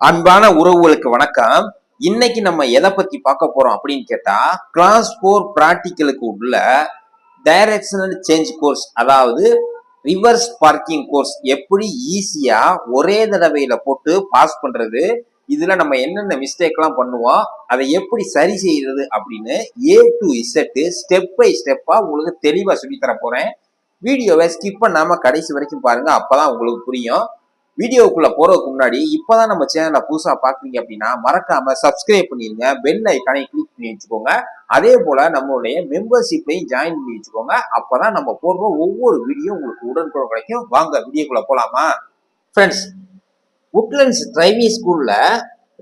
அன்பான உறவுகளுக்கு வணக்கம். இன்னைக்கு நம்ம எதை பத்தி பார்க்க போறோம் அப்படின்னு கேட்டா கிளாஸ் போர் பிராக்டிக்கலுக்கு உள்ள டைரக்ஷனல் சேஞ்ச் கோர்ஸ் அதாவது ரிவர்ஸ் பார்க்கிங் கோர்ஸ் எப்படி ஈஸியா ஒரே தடவையில போட்டு பாஸ் பண்றது இதுல நம்ம என்னென்ன மிஸ்டேக்லாம் பண்ணுவோம் அதை எப்படி சரி செய்யறது அப்படின்னு A to Z step by ஸ்டெப்பா உங்களுக்கு தெளிவா சொல்லி தர போறேன். வீடியோவை ஸ்கிப் பண்ணாம கடைசி வரைக்கும் பாருங்க அப்பதான் உங்களுக்கு புரியும். வீடியோக்குள்ள போறதுக்கு முன்னாடி இப்பதான் நம்ம சேனலை புதுசா பாக்குறீங்க அப்படின்னா மறக்காம சப்ஸ்கிரைப் பண்ணிருங்க. பெல் ஐக்கானை கிளிக் பண்ணி வச்சுக்கோங்க. அதே போல நம்மளுடைய மெம்பர்ஷிப்பையும் ஜாயின் பண்ணி வச்சுக்கோங்க. அப்பதான் நம்ம போடுற ஒவ்வொரு வீடியோ உங்களுக்கு உடனுக்குடன் கிடைக்கும். வாங்க வீடியோக்குள்ள போலாமா? ஃப்ரெண்ட்ஸ் உட்லண்ட்ஸ் டிரைவிங் ஸ்கூல்ல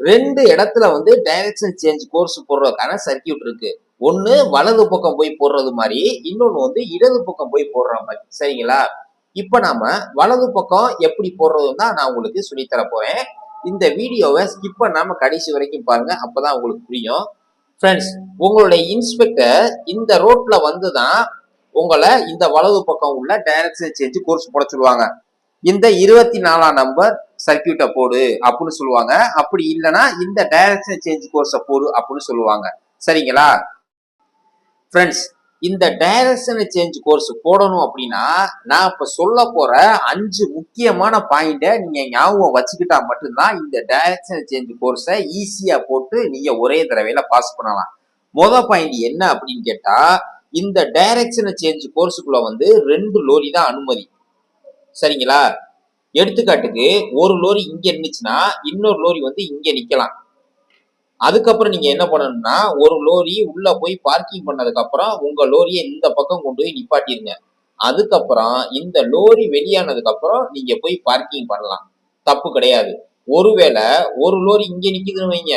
ரெண்டு இடத்துல வந்து டைரக்ஷன் சேஞ்ச் கோர்ஸ் போடுறதுக்கான சர்க்கியூட் இருக்கு. ஒன்னு வலது பக்கம் போய் போடுறது மாதிரி இன்னொன்னு வந்து இடது பக்கம் போய் போடுற மாதிரி. சரிங்களா? இப்ப நாம வலது பக்கம் எப்படி போடுறதுன்னு தான் நான் உங்களுக்கு சொல்லித் தர போறேன். இந்த வீடியோவை ஸ்கிப் பண்ணாம கடைசி வரைக்கும் பாருங்க அப்பதான் உங்களுக்கு புரியும். ஃப்ரெண்ட்ஸ் உங்களுடைய இன்ஸ்பெக்டர் இந்த ரோட்ல வந்து தான் உங்களை இந்த வலது பக்கம் உள்ள டைரக்ஷன் சேஞ்சு கோர்ஸ் போட சொல்லுவாங்க. இந்த இருபத்தி நாலாம் நம்பர் சர்க்கியூட்டை போடு அப்படின்னு சொல்லுவாங்க. அப்படி இல்லைன்னா இந்த டைரக்ஷன் சேஞ்ச் கோர்ஸை போடு அப்படின்னு சொல்லுவாங்க. சரிங்களா? ஃப்ரெண்ட்ஸ் இந்த டைரக்ஷன் சேஞ்ச் கோர்ஸ் போடணும் அப்படின்னா நான் இப்ப சொல்ல போற அஞ்சு முக்கியமான பாயிண்ட நீங்க ஞாபகம் வச்சுக்கிட்டா மட்டும்தான் இந்த டைரக்ஷன் சேஞ்ச் கோர்ஸை ஈஸியா போட்டு நீங்க ஒரே தடவையில பாஸ் பண்ணலாம். மொத பாயிண்ட் என்ன அப்படின்னு கேட்டா இந்த டைரக்ஷன் சேஞ்ச் கோர்ஸுக்குள்ள வந்து ரெண்டு லோரி தான் அனுமதி. சரிங்களா? எடுத்துக்காட்டுக்கு ஒரு லோரி இங்க இருந்துச்சுன்னா இன்னொரு லோரி வந்து இங்க நிக்கலாம். அதுக்கப்புறம் நீங்க என்ன பண்ணணும்னா ஒரு லோரி உள்ள போய் பார்க்கிங் பண்ணதுக்கு அப்புறம் உங்க லோரியை இந்த பக்கம் கொண்டு போய் நிப்பாட்டிருங்க. அதுக்கப்புறம் இந்த லோரி வெளியானதுக்கு அப்புறம் நீங்க போய் பார்க்கிங் பண்ணலாம். தப்பு கிடையாது. ஒருவேளை ஒரு லோரி இங்க நிக்குதுன்னு வைங்க.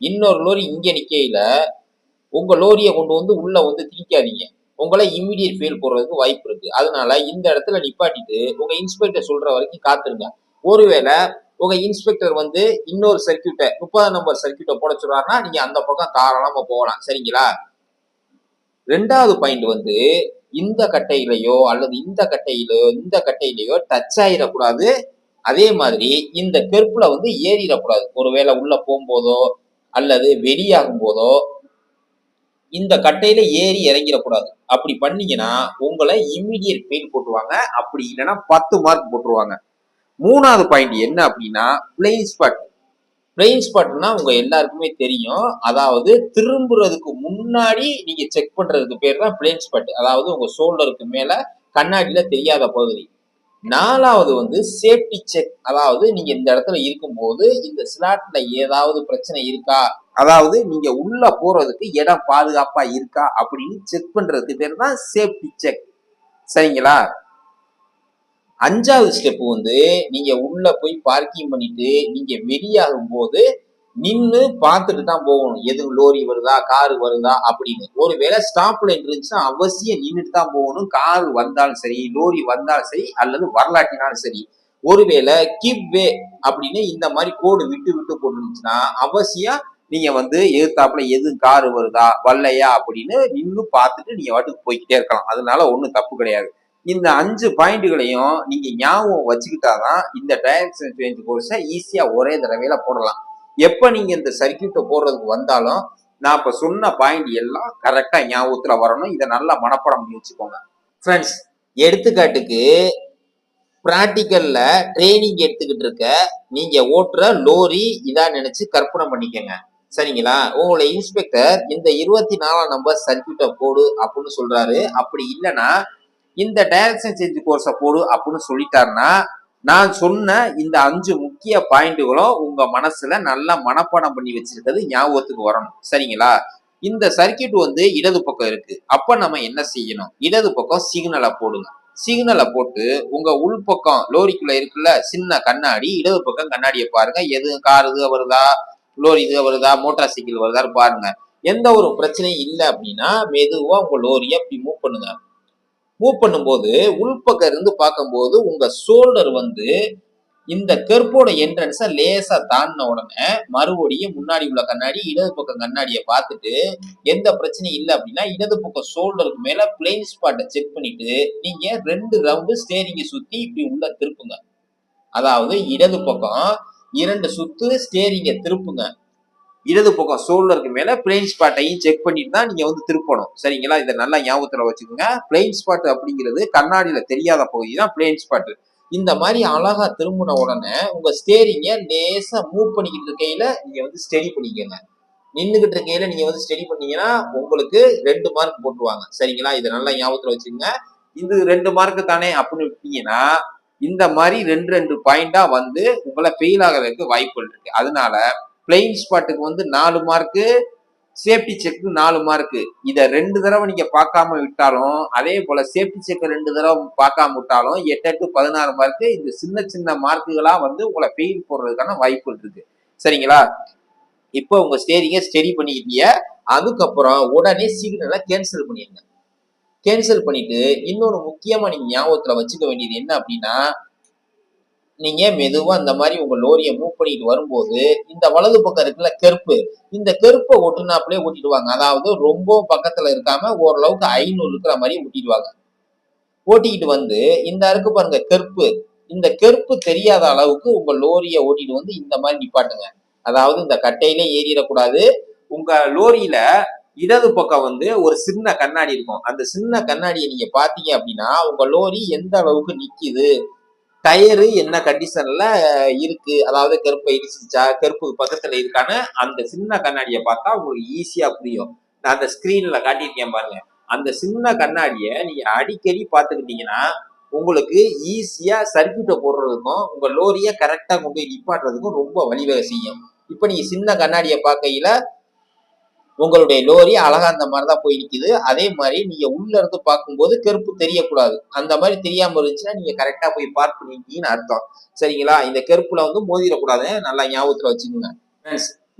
இன்னொரு லோரி இங்க நிக்கையில உங்க லோரியை கொண்டு வந்து உள்ள வந்து திணிக்காதீங்க. உங்களை இம்மிடியட் ஃபெயில் போடுறதுக்கு வாய்ப்பு இருக்கு. அதனால இந்த இடத்துல நிப்பாட்டிட்டு உங்க இன்ஸ்பெக்டர் சொல்ற வரைக்கும் காத்துருங்க. ஒருவேளை உங்க இன்ஸ்பெக்டர் வந்து இன்னொரு சர்க்கியூட்டை முப்பதாம் நம்பர் சர்க்கியூட்டை போட சொல்றாருன்னா நீங்க அந்த பக்கம் தாராளமா போகலாம். சரிங்களா? ரெண்டாவது பாயிண்ட் வந்து இந்த கட்டையிலையோ அல்லது இந்த கட்டையிலையோ இந்த கட்டையிலையோ டச் ஆயிடக்கூடாது. அதே மாதிரி இந்த கெருப்புல வந்து ஏறிடக்கூடாது. ஒருவேளை உள்ள போகும்போதோ அல்லது வெளியாகும் போதோ இந்த கட்டையில ஏறி இறங்கிடக்கூடாது. அப்படி பண்ணீங்கன்னா உங்களை இம்மிடியட் ஃபெயில் போட்டுருவாங்க. அப்படி இல்லைன்னா பத்து மார்க் போட்டுருவாங்க. மூணாவது பாயிண்ட் என்ன அப்படின்னா பிளெயின் ஸ்பாட் பிளெயின் ஸ்பாட்னா உங்க எல்லாருக்குமே தெரியும். அதாவது திரும்புறதுக்கு முன்னாடி நீங்க செக் பண்றதுக்கு பேர் தான் பிளெயின் ஸ்பாட் அதாவது உங்க ஷோல்டருக்கு மேல கண்ணாடியில தெரியாத பகுதி. நாலாவது வந்து சேஃப்டி செக் அதாவது நீங்க இந்த இடத்துல இருக்கும்போது இந்த ஸ்லாட்ல ஏதாவது பிரச்சனை இருக்கா? அதாவது நீங்க உள்ள போறதுக்கு இடம் பாதுகாப்பா இருக்கா? அப்படின்னு செக் பண்றதுக்கு பேர் தான் சேஃப்டி செக் சரிங்களா? அஞ்சாவது ஸ்டெப் வந்து நீங்க உள்ள போய் பார்க்கிங் பண்ணிட்டு நீங்க வெளியாகும் போது நின்று பார்த்துட்டு தான் போகணும். எது லோரி வருதா கார் வருதா அப்படின்னு. ஒருவேளை ஸ்டாப் லைன் இருந்துச்சுன்னா அவசியம் நின்றுட்டு தான் போகணும். கார் வந்தாலும் சரி லோரி வந்தாலும் சரி அல்லது வரலாற்றினாலும் சரி. ஒருவேளை கிவ் வே அப்படின்னு இந்த மாதிரி கோடு விட்டு விட்டு போட்டுருந்துச்சுன்னா அவசியம் நீங்க வந்து எதிர்த்தாப்புல எது கார் வருதா வரலையா அப்படின்னு நின்று பார்த்துட்டு நீங்க வாட்டுக்கு போய்கிட்டே இருக்கலாம். அதனால ஒன்றும் தப்பு கிடையாது. இந்த அஞ்சு பாயிண்ட்டுகளையும் நீங்க ஞாபகம் வச்சுக்கிட்டாதான் இந்த டைரக்ஷன் சேஞ்ச் கோர்ஸை ஈஸியா ஒரே தடவையில போடலாம். எப்ப நீங்க இந்த சர்க்கியூட்டை போடுறதுக்கு வந்தாலும் நான் இப்ப சொன்ன பாயிண்ட் எல்லாம் கரெக்டா ஞாபகத்துல வரணும். இதை நல்லா மனப்பாடம் பண்ணி வச்சுக்கோங்க. ஃப்ரெண்ட்ஸ் எடுத்துக்காட்டுக்கு பிராக்டிக்கல்ல ட்ரைனிங் எடுத்துக்கிட்டு இருக்க நீங்க ஓட்டுற லோரி இதா நினைச்சு கற்பனை பண்ணிக்கோங்க. சரிங்களா? உங்களுடைய இன்ஸ்பெக்டர் இந்த இருபத்தி நாலாம் நம்பர் சர்க்கியூட்டை போடு அப்படின்னு சொல்றாரு. அப்படி இல்லைன்னா இந்த டைரக்ஷன் சேஞ்ச் கோர்ஸை போடு அப்படின்னு சொல்லிட்டாருன்னா நான் சொன்ன இந்த அஞ்சு முக்கிய பாயிண்ட்டுகளும் உங்க மனசுல நல்லா மனப்பாடம் பண்ணி வச்சிருக்கிறது ஞாபகத்துக்கு வரணும். சரிங்களா? இந்த சர்க்கியூட் வந்து இடது பக்கம் இருக்கு. அப்ப நம்ம என்ன செய்யணும்? இடது பக்கம் சிக்னலை போடுங்க. சிக்னலை போட்டு உங்க உள்பக்கம் லோரிக்குள்ள இருக்குல்ல சின்ன கண்ணாடி இடது பக்கம் கண்ணாடியை பாருங்க. எது கார் இது வருதா? லோரி இது வருதா? மோட்டார் சைக்கிள் வருதான்னு பாருங்க. எந்த ஒரு பிரச்சனையும் இல்லை அப்படின்னா மெதுவா உங்க லோரியை அப்படி மூவ் பண்ணுங்க. மூவ் பண்ணும்போது உள்பக்கம் இருந்து பார்க்கும்போது உங்க ஷோல்டர் வந்து இந்த கருப்போட என்ட்ரன்ஸை லேசா தாண்டின உடனே மறுபடியும் முன்னாடி உள்ள கண்ணாடி இடது பக்கம் கண்ணாடியை பார்த்துட்டு எந்த பிரச்சனையும் இல்லை அப்படின்னா இடது பக்கம் ஷோல்டருக்கு மேல பிளெயின் ஸ்பாட்டை செக் பண்ணிட்டு நீங்க ரெண்டு ரவுண்டு ஸ்டேரிங்கை சுத்தி இப்படி உள்ள திருப்புங்க. அதாவது இடது பக்கம் இரண்டு சுத்து ஸ்டேரிங்கை திருப்புங்க. இடது பக்கம் ஷோல்டருக்கு மேல பிளெயின் ஸ்பாட்டையும் செக் பண்ணிட்டு தான் நீங்க வந்து திருப்பணும். சரிங்களா? இதை நல்லா ஞாபகத்துல வச்சுக்கோங்க. பிளெயின் ஸ்பாட் அப்படிங்கிறது கண்ணாடியில தெரியாத பகுதி தான் பிளெயின் ஸ்பாட் இந்த மாதிரி அழகா திரும்பின உடனே உங்க ஸ்டேரிங்க லேசா மூவ் பண்ணிக்கிட்டு இருக்கையில நீங்க வந்து ஸ்டெடி பண்ணிக்கோங்க. நின்றுகிட்டு இருக்கையில நீங்க வந்து ஸ்டெடி பண்ணீங்கன்னா உங்களுக்கு ரெண்டு மார்க் போட்டுருவாங்க. சரிங்களா? இதை நல்லா ஞாபகத்துல வச்சுக்கோங்க. இது ரெண்டு மார்க்கு தானே அப்படின்னு விட்டீங்கன்னா இந்த மாதிரி ரெண்டு ரெண்டு பாயிண்டா வந்து உங்களை ஃபெயில் ஆகிறதுக்கு வாய்ப்புகள் இருக்கு. அதனால பிளெயின் ஸ்பாட்டுக்கு வந்து நாலு மார்க்கு சேஃப்டி செக்கு நாலு மார்க்கு இதை ரெண்டு தடவை நீங்க பார்க்காம விட்டாலும் அதே போல சேஃப்டி செக்கை ரெண்டு தடவை பார்க்காம விட்டாலும் எட்டு எட்டு பதினாறு மார்க்கு இந்த சின்ன சின்ன மார்க்குகளா வந்து உங்களை ஃபெயில் போடுறதுக்கான வாய்ப்புகள் இருக்கு. சரிங்களா? இப்போ உங்க ஸ்டேரிங்க ஸ்டெடி பண்ணிக்கிட்டீங்க. அதுக்கப்புறம் உடனே சிக்னலை கேன்சல் பண்ணிடுங்க. கேன்சல் பண்ணிட்டு இன்னொரு முக்கியமா நீங்க ஞாபகத்துல வச்சுக்க வேண்டியது என்ன அப்படின்னா நீங்க மெதுவா இந்த மாதிரி உங்க லோரியை மூவ் பண்ணிட்டு வரும்போது இந்த வலது பக்கம் இருக்குல்ல கெருப்பு. இந்த கெருப்பை ஒட்டுனாப்புலயே ஓட்டிடுவாங்க. அதாவது ரொம்ப பக்கத்துல இருக்காம ஓரளவுக்கு ஐநூறு இருக்கிற மாதிரி ஓட்டிடுவாங்க. ஓட்டிக்கிட்டு வந்து இந்த இருக்கு பாருங்க கெருப்பு. இந்த கெருப்பு தெரியாத அளவுக்கு உங்க லோரியை ஓட்டிட்டு வந்து இந்த மாதிரி நிப்பாட்டுங்க. அதாவது இந்த கட்டையில ஏறிடக்கூடாது. உங்க லோரியில இடது பக்கம் வந்து ஒரு சின்ன கண்ணாடி இருக்கும். அந்த சின்ன கண்ணாடியை நீங்க பாத்தீங்க அப்படின்னா உங்க லோரி எந்த அளவுக்கு நிக்குது? டயரு என்ன கண்டிஷன்ல இருக்கு? அதாவது கருப்பை இடிச்சிச்சா கருப்பு பக்கத்துல இருக்கான்னு அந்த சின்ன கண்ணாடியை பார்த்தா உங்களுக்கு ஈஸியா புரியும். நான் அந்த ஸ்கிரீன்ல காட்டியிருக்கேன் பாருங்க. அந்த சின்ன கண்ணாடியை நீங்க அடிக்கடி பார்த்துக்கிட்டீங்கன்னா உங்களுக்கு ஈஸியா சர்க்கியூட்டை போடுறதுக்கும் உங்க லோரியை கரெக்டா கொண்டு போய் நிப்பாட்டுறதுக்கும் ரொம்ப வழிவகை செய்யும். இப்போ நீங்க சின்ன கண்ணாடியை பார்க்கையில உங்களுடைய லோரி அழகா அந்த மாதிரி தான் போய் நிக்குது. அதே மாதிரி நீங்க உள்ள இருந்து பார்க்கும்போது கருப்பு தெரியக்கூடாது. அந்த மாதிரி தெரியாம இருந்துச்சுன்னா நீங்க கரெக்டா போய் பார்க் பண்ணிருக்கீங்கன்னு அர்த்தம். சரிங்களா? இந்த கருப்புல வந்து மோதிடக்கூடாது நல்லா ஞாபகத்துல வச்சுக்கோங்க.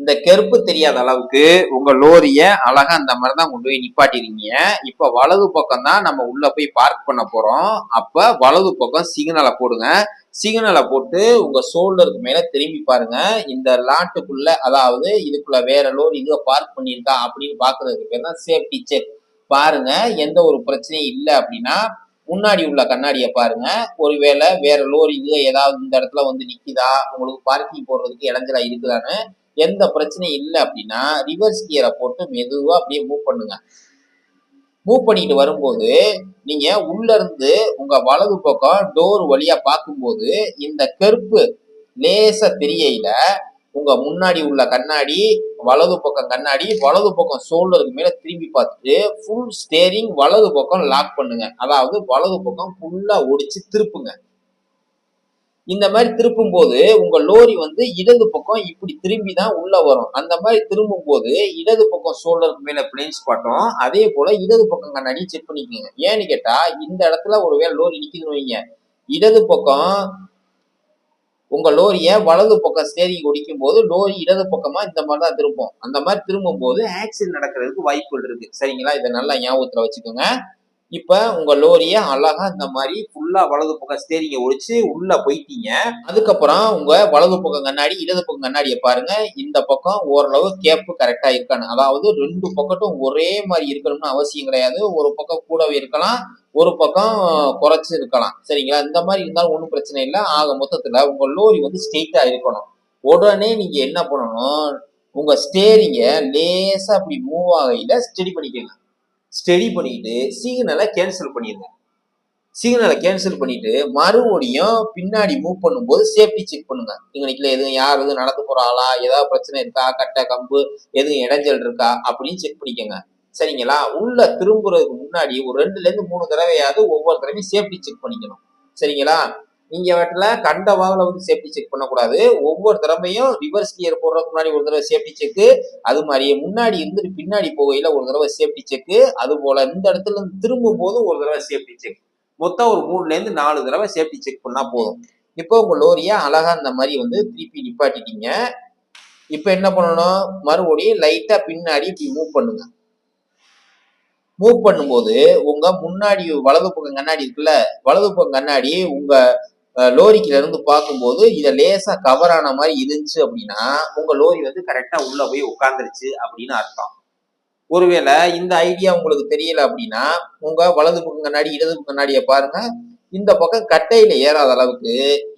இந்த கருப்பு தெரியாத அளவுக்கு உங்க லோரிய அழகா அந்த மாதிரி தான் கொண்டு போய் நிப்பாட்டிருக்கீங்க. இப்ப வலது பக்கம் தான் நம்ம உள்ள போய் பார்க் பண்ண போறோம். அப்ப வலது பக்கம் சிக்னலை போடுங்க. சிக்னலை போட்டு உங்க ஷோல்டருக்கு மேல திரும்பி பாருங்க. இந்த லாட்டுக்குள்ள அதாவது இதுக்குள்ள வேற லோர் இதுவ பார்க் பண்ணியிருக்கா அப்படின்னு பாக்குறதுக்கு பேர் தான் சேஃப்டி செக் பாருங்க எந்த ஒரு பிரச்சனையும் இல்லை அப்படின்னா முன்னாடி உள்ள கண்ணாடியை பாருங்க. ஒருவேளை வேற லோரி இது ஏதாவது இந்த இடத்துல வந்து நிக்குதா? உங்களுக்கு பார்க்கிங் போடுறதுக்கு இடைஞ்சலா இருக்குதான்னு எந்த பிரச்சனையும் இல்லை அப்படின்னா ரிவர்ஸ் கியரை போட்டு மெதுவாக அப்படியே மூவ் பண்ணுங்க. மூவ் பண்ணிட்டு வரும்போது நீங்க உள்ள இருந்து உங்க வலது பக்கம் டோர் வழியா பார்க்கும்போது இந்த கருப்பு லேச தெரியல உங்க முன்னாடி உள்ள கண்ணாடி வலது பக்கம் கண்ணாடி வலது பக்கம் ஷோல்டருக்கு மேல திரும்பி பார்த்துட்டு ஃபுல் ஸ்டேரிங் வலது பக்கம் லாக் பண்ணுங்க. அதாவது வலது பக்கம் ஃபுல்லா ஒடிச்சு திருப்புங்க. இந்த மாதிரி திருப்பும் போது உங்க லோரி வந்து இடது பக்கம் இப்படி திரும்பி தான் உள்ள வரும். அந்த மாதிரி திரும்பும் போது இடது பக்கம் ஷோல்டருக்கு மேல பிளேன் ஸ்பாட்டும் அதே போல இடது பக்கம் கண்ணாடி செக் பண்ணிக்கோங்க. ஏன்னு கேட்டா இந்த இடத்துல ஒருவேளை லோரி நிக்குதுன்னு வைங்க. இடது பக்கம் உங்க லோரிய வலது பக்கம் ஸ்டேரிங் ஒடிக்கும் போது லோரி இடது பக்கமா இந்த மாதிரி தான் திரும்பும். அந்த மாதிரி திரும்பும் போது ஆக்சிடென்ட் நடக்கிறதுக்கு வாய்ப்புகள் இருக்கு. சரிங்களா? இதை நல்லா ஞாபகத்துல வச்சுக்கோங்க. இப்ப உங்க லோரிய அழகா இந்த மாதிரி ஃபுல்லா வலது பக்கம் ஸ்டேரிங்க ஒழிச்சு உள்ள போயிட்டீங்க. அதுக்கப்புறம் உங்க வலது பக்கம் கண்ணாடி இடது பக்கம் கண்ணாடியை பாருங்க. இந்த பக்கம் ஓரளவு கேப்பு கரெக்டா இருக்கணும். அதாவது ரெண்டு பக்கட்டும் ஒரே மாதிரி இருக்கணும்னு அவசியம் கிடையாது. ஒரு பக்கம் கூடவே இருக்கலாம் ஒரு பக்கம் குறைச்சு இருக்கலாம். சரிங்களா? இந்த மாதிரி இருந்தாலும் ஒன்றும் பிரச்சனை இல்லை. ஆக மொத்தத்துல உங்க லோரி வந்து ஸ்ட்ரெயிட்டா இருக்கணும். உடனே நீங்க என்ன பண்ணணும்? உங்க ஸ்டேரிங்க லேசா அப்படி மூவ் ஆகையில ஸ்டெடி பண்ணிக்கலாம். ஸ்டெடி பண்ணிட்டு சிக்னலை கேன்சல் பண்ணிடுங்க சிக்னலை கேன்சல் பண்ணிட்டு மறுபடியும் பின்னாடி மூவ் பண்ணும்போது சேஃப்டி செக் பண்ணுங்க. இங்கனைக்குல எதுவும் யார் எதுவும் நடந்து போறாளா ஏதாவது பிரச்சனை இருக்கா கட்டை கம்பு எதுவும் இடைஞ்சல் இருக்கா அப்படின்னு செக் பண்ணிக்கோங்க. சரிங்களா? உள்ள திரும்புறதுக்கு முன்னாடி ஒரு ரெண்டுல இருந்து மூணு தடவையாவது ஒவ்வொரு தடவையும் சேஃப்டி செக் பண்ணிக்கணும். சரிங்களா? நீங்க வீட்டுல கண்ட வாகல வந்து சேஃப்டி செக் பண்ணக்கூடாது. ஒவ்வொரு தடவையும் ரிவர்ஸ் கியர் போடுறதுக்கு முன்னாடி ஒரு தடவை சேஃப்டி செக்கு அது மாதிரியே முன்னாடி இருந்துட்டு பின்னாடி போகையில ஒரு தடவை சேஃப்டி செக்கு அது போல இந்த இடத்துல இருந்து திரும்பும் போது ஒரு தடவை சேஃப்டி செக் மொத்தம் ஒரு மூணுல இருந்து நாலு தடவை சேஃப்டி செக் பண்ணா போதும். இப்போ உங்க லோரியா அழகா இந்த மாதிரி வந்து திருப்பி நிப்பாட்டிட்டீங்க? இப்போ என்ன பண்ணணும்? மறுபடியும் லைட்டா பின்னாடி இப்படி மூவ் பண்ணுங்க. மூவ் பண்ணும்போது உங்க முன்னாடி வலது பக்கம் கண்ணாடி இருக்குல்ல? வலது பக்கம் கண்ணாடி உங்க லோரிக்குல இருந்து பார்க்கும்போது இதை லேசா கவர் ஆன மாதிரி இருந்துச்சு அப்படின்னா உங்க லோரி வந்து கரெக்டா உள்ள போய் உட்காந்துருச்சு அப்படின்னு அர்த்தம். ஒருவேளை இந்த ஐடியா உங்களுக்கு தெரியல அப்படின்னா உங்க வலது பக்கம் கண்ணாடி இடது பக்கம் கண்ணாடியை பாருங்க. இந்த பக்கம் கட்டையில ஏறாத அளவுக்கு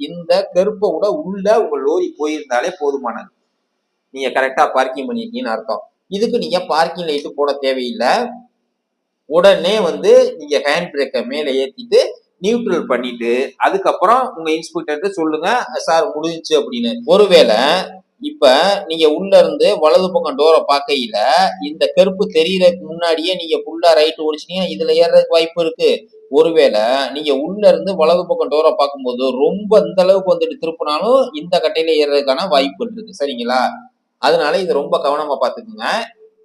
இந்த கருப்பை விட உள்ள உங்க லோரி போயிருந்தாலே போதுமானது. நீங்க கரெக்டா பார்க்கிங் பண்ணியிருக்கீங்கன்னு அர்த்தம். இதுக்கு நீங்க பார்க்கிங் லைட்டு போட தேவையில்லை. உடனே வந்து நீங்க ஹேண்ட் பிரேக்கை மேலே ஏற்றிட்டு நியூட்ரல் பண்ணிட்டு அதுக்கப்புறம் உங்க இன்ஸ்பெக்டர்கிட்ட சொல்லுங்க சார் முடிஞ்சுச்சு அப்படின்னு. ஒருவேளை இப்ப நீங்க உள்ள இருந்து வலது பக்கம் டோரை பார்க்கையில இந்த கருப்பு தெரியறதுக்கு முன்னாடியே நீங்க ஃபுல்லா ரைட் ஓடிச்சிட்டீங்கன்னா இதுல ஏறதுக்கு வாய்ப்பு இருக்கு. ஒருவேளை நீங்க உள்ள இருந்து வலது பக்கம் டோரை பார்க்கும்போது ரொம்ப இந்த அளவுக்கு வந்துட்டு திருப்பினாலும் இந்த கட்டையில ஏறதுக்கான வாய்ப்பு இருக்கு. சரிங்களா? அதனால இது ரொம்ப கவனமா பாத்துக்குங்க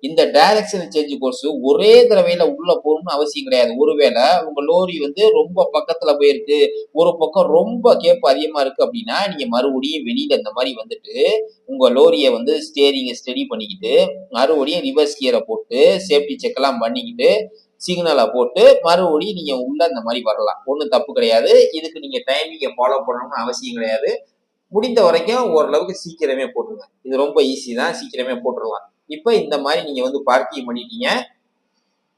இந்த டைரக்ஷன் சேஞ்ச் கோர்ஸ் ஒரே தடவையில உள்ள போகணும்னு அவசியம் கிடையாது. ஒருவேளை உங்க லோரி வந்து ரொம்ப பக்கத்துல போயிருக்கு ஒரு பக்கம் ரொம்ப கேப் அதிகமா இருக்கு அப்படின்னா நீங்க மறுபடியும் வெளியில இந்த மாதிரி வந்துட்டு உங்க லோரியை வந்து ஸ்டேரிங்கை ஸ்டடி பண்ணிக்கிட்டு மறுபடியும் ரிவர்ஸ் கியரை போட்டு சேஃப்டி செக் எல்லாம் பண்ணிக்கிட்டு சிக்னலை போட்டு மறுபடியும் நீங்க உள்ள இந்த மாதிரி வரலாம். ஒன்றும் தப்பு கிடையாது. இதுக்கு நீங்க டைமிங்கை ஃபாலோ பண்ணணும்னு அவசியம் கிடையாது. முடிந்த வரைக்கும் ஓரளவுக்கு சீக்கிரமே போட்டுருங்க. இது ரொம்ப ஈஸி தான். சீக்கிரமே போட்டுடலாம் இப்போ இந்த மாதிரி நீங்க வந்து பார்க்கிங் பண்ணிட்டீங்க.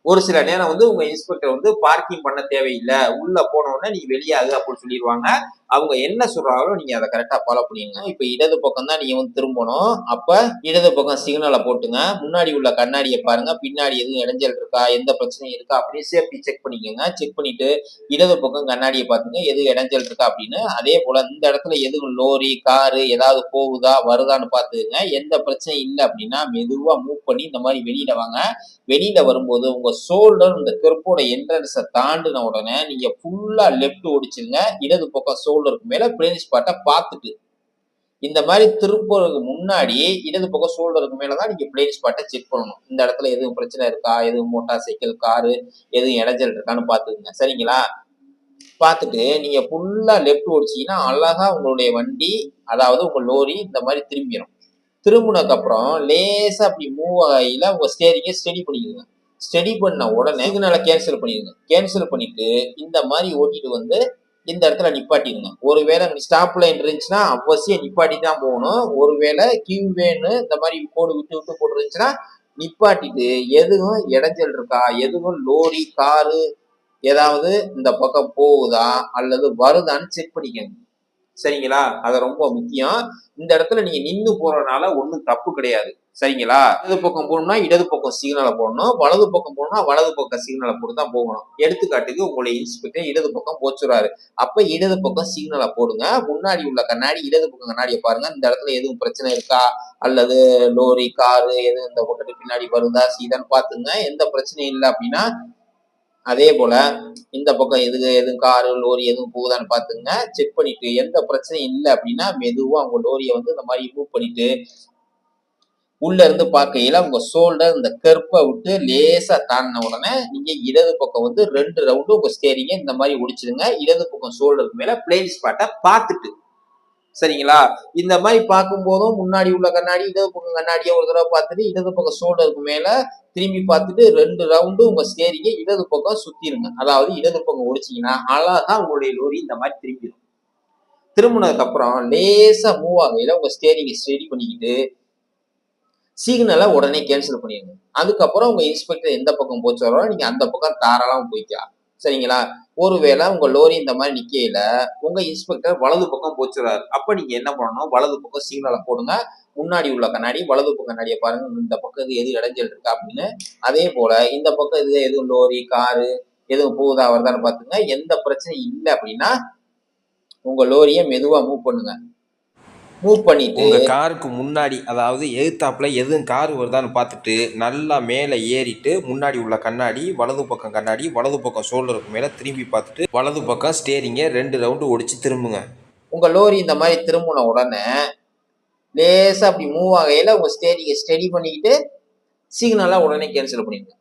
ஒரு சில நேரம் வந்து உங்க இன்ஸ்பெக்டர் வந்து பார்க்கிங் பண்ண தேவையில்லை. உள்ள போனோடனே நீ வெளியாகு அப்படின்னு சொல்லிடுவாங்க அவங்க என்ன சொல்றாங்களோ நீங்க அதை கரெக்டா ஃபாலோ பண்ணிடுங்க இப்ப இடது பக்கம் தான் நீங்க வந்து திரும்பணும். அப்ப இடது பக்கம் சிக்னலை போட்டுங்க. முன்னாடி உள்ள கண்ணாடியை பாருங்க. பின்னாடி எதுவும் இடைஞ்சல் இருக்கா? எந்த பிரச்சனையும் இருக்கா? அப்படின்னு சேஃப்டி செக் பண்ணிக்கோங்க. செக் பண்ணிட்டு இடது பக்கம் கண்ணாடியை பார்த்துங்க. எது இடைஞ்சல் இருக்கா அப்படின்னு. அதே போல இந்த இடத்துல எதுவும் லோரி காரு ஏதாவது போகுதா? வருதான்னு பார்த்துக்குங்க. எந்த பிரச்சனையும் இல்லை அப்படின்னா மெதுவா மூவ் பண்ணி இந்த மாதிரி வெளியில வாங்க. வெளியில வரும்போது உங்க ஷோல்டர் இந்த கருப்போட என்ட்ரன்ஸை தாண்டின உடனே நீங்க ஃபுல்லா லெஃப்ட் ஓடிச்சிருங்க. இடது பக்கம் சூழலுக்கு மேல பிளேன் ஸ்பாட்டை பார்த்துட்டு இந்த மாதிரி திருப்பதுக்கு முன்னாடி இடது பக்கம் ஷோல்டருக்கு மேல தான் நீங்க பிளேன் ஸ்பாட்டை செக் பண்ணணும். இந்த இடத்துல எதுவும் பிரச்சனை இருக்கா? எதுவும் மோட்டார் சைக்கிள் காரு எதுவும் இடைஞ்சல் இருக்கான்னு பார்த்துக்குங்க. சரிங்களா? பார்த்துட்டு நீங்க ஃபுல்லா லெஃப்ட் ஓடிச்சீங்கன்னா அழகா உங்களுடைய வண்டி அதாவது உங்க லோரி இந்த மாதிரி திரும்பிடும் திரும்பினதுக்கு அப்புறம் லேசா அப்படி மூவ் ஆகியில் உங்க ஸ்டேரிங்கை ஸ்டடி பண்ணிக்கோங்க ஸ்டடி பண்ண உடனே நல்லா கேன்சல் பண்ணிடுங்க. கேன்சல் பண்ணிட்டு இந்த மாதிரி ஓட்டிட்டு வந்து இந்த இடத்துல நிப்பாட்டிடுங்க ஒருவேளை ஸ்டாப் லைன் இருந்துச்சுன்னா அவசியம் நிப்பாட்டி தான் போகணும். ஒருவேளை கியூ வேனு இந்த மாதிரி கோடு விட்டு விட்டு போட்டு இருந்துச்சுன்னா நிப்பாட்டிட்டு எதுவும் இடைஞ்சல் இருக்கா? எதுவும் லோரி காரு ஏதாவது இந்த பக்கம் போகுதா? அல்லது வருதான்னு செக் பண்ணிக்கோங்க. சரிங்களா? அது ரொம்ப முக்கியம். இந்த இடத்துல நீங்க நின்று போறதுனால ஒன்றும் தப்பு கிடையாது. சரிங்களா? இடது பக்கம் போகணும்னா இடது பக்கம் சிக்னலை போடணும். வலது பக்கம் போகணும்னா வலது பக்கம் சிக்னலை போட்டு தான் போகணும். எடுத்துக்காட்டுக்கு உங்களுடைய இன்ஸ்பெக்டர் இடது பக்கம் போச்சுறாரு. அப்ப இடது பக்கம் சிக்னலை போடுங்க. முன்னாடி உள்ள கண்ணாடி இடது பக்கம் கண்ணாடியை பாருங்க. இந்த இடத்துல எதுவும் பிரச்சனை இருக்கா? அல்லது லோரி காரு எதுவும் இந்த பக்கத்து பின்னாடி வருதா? சீதான்னு பாத்துங்க எந்த பிரச்சனையும் இல்லை அப்படின்னா அதே போல இந்த பக்கம் எது எதுவும் காரு லோரி எதுவும் போகுதான்னு பாத்துங்க செக் பண்ணிட்டு எந்த பிரச்சனையும் இல்லை அப்படின்னா மெதுவா உங்க லோரியை வந்து இந்த மாதிரி மூவ் பண்ணிட்டு உள்ள இருந்து பார்க்கையில உங்க ஷோல்டர் இந்த கற்பை விட்டு லேசா தாண்டின உடனே நீங்க இடது பக்கம் வந்து ரெண்டு ரவுண்டு உங்க ஸ்டேரிங்க இந்த மாதிரி ஒடிச்சிருங்க இடது பக்கம் ஷோல்டருக்கு மேல பிளேன் ஸ்பாட்டை பார்த்துட்டு சரிங்களா? இந்த மாதிரி பார்க்கும்போதும் முன்னாடி உள்ள கண்ணாடி இடது பக்கம் கண்ணாடியை ஒரு தடவை பார்த்துட்டு இடது பக்கம் ஷோல்டருக்கு மேல திரும்பி பார்த்துட்டு ரெண்டு ரவுண்டு உங்க ஸ்டேரிங்க இடது பக்கம் சுத்திருங்க. அதாவது இடது பக்கம் ஒடிச்சிங்கன்னா அழகா உங்களுடைய லோரி இந்த மாதிரி திரும்பிடும் திரும்பினதுக்கு அப்புறம் லேசா மூவ் ஆகையில உங்க ஸ்டேரிங்கை ஸ்டெடி பண்ணிக்கிட்டு சிக்னலை உடனே கேன்சல் பண்ணிடுங்க அதுக்கப்புறம் உங்க இன்ஸ்பெக்டர் எந்த பக்கம் போச்சாரோ நீங்க அந்த பக்கம் தாராளமா போய்க்கலாம். சரிங்களா? ஒருவேளை உங்க லோரி இந்த மாதிரி நிக்கையில உங்க இன்ஸ்பெக்டர் வலது பக்கம் போச்சுறாரு. அப்ப நீங்க என்ன பண்ணணும்? வலது பக்கம் சிக்னலை போடுங்க. முன்னாடி உள்ள கண்ணாடி வலது பக்கம் கண்ணாடியை பாருங்க. இந்த பக்கம் இது எது இடைஞ்சல் இருக்கா அப்படின்னு. அதே போல இந்த பக்கம் இது எதுவும் லோரி காரு எதுவும் போகுதா வருதான்னு பாத்துங்க எந்த பிரச்சனையும் இல்லை அப்படின்னா உங்க லோரியை மெதுவா மூவ் பண்ணுங்க. மூவ் பண்ணிட்டு உங்க காருக்கு முன்னாடி அதாவது எதிர்த்தாப்புல எதுவும் கார் வருதான்னு பார்த்துட்டு நல்லா மேலே ஏறிட்டு முன்னாடி உள்ள கண்ணாடி வலது பக்கம் கண்ணாடி வலது பக்கம் ஷோல்டருக்கு மேலே திரும்பி பார்த்துட்டு வலது பக்கம் ஸ்டேரிங்கை ரெண்டு ரவுண்டு ஒடிச்சு திரும்புங்க. உங்க லோரி இந்த மாதிரி திரும்பின உடனே லேசா அப்படி மூவ் ஆகையில உங்க ஸ்டேரிங்கை ஸ்டெடி பண்ணிக்கிட்டு சிக்னலா உடனே கேன்சல் பண்ணிடுங்க.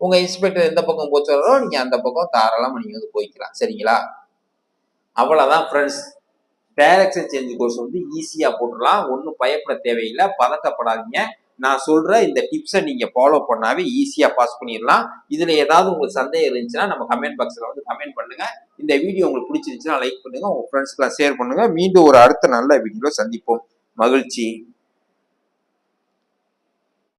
உங்க இன்ஸ்பெக்டர் எந்த பக்கம் போச்சாரோ நீங்க அந்த பக்கம் தாராளமா நீங்க வந்து போய்க்கலாம். சரிங்களா? அவ்வளவுதான் ஃப்ரெண்ட்ஸ் டைரக்ஷன் சேஞ்ச் கோர்ஸ் வந்து ஈஸியாக போட்டுடலாம். ஒன்றும் பயப்பட தேவையில்லை. பதட்டப்படாதீங்க. நான் சொல்கிற இந்த டிப்ஸை நீங்கள் ஃபாலோ பண்ணாவே ஈஸியாக பாஸ் பண்ணிடலாம். இதில் ஏதாவது உங்களுக்கு சந்தேகம் இருந்துச்சுன்னா நம்ம கமெண்ட் பாக்ஸில் வந்து கமெண்ட் பண்ணுங்கள் இந்த வீடியோ உங்களுக்கு பிடிச்சிருந்துச்சுன்னா லைக் பண்ணுங்கள் உங்கள் ஃப்ரெண்ட்ஸ்க்கெலாம் ஷேர் பண்ணுங்கள் மீண்டும் ஒரு அடுத்த நல்ல வீடியோவில் சந்திப்போம். மகிழ்ச்சி.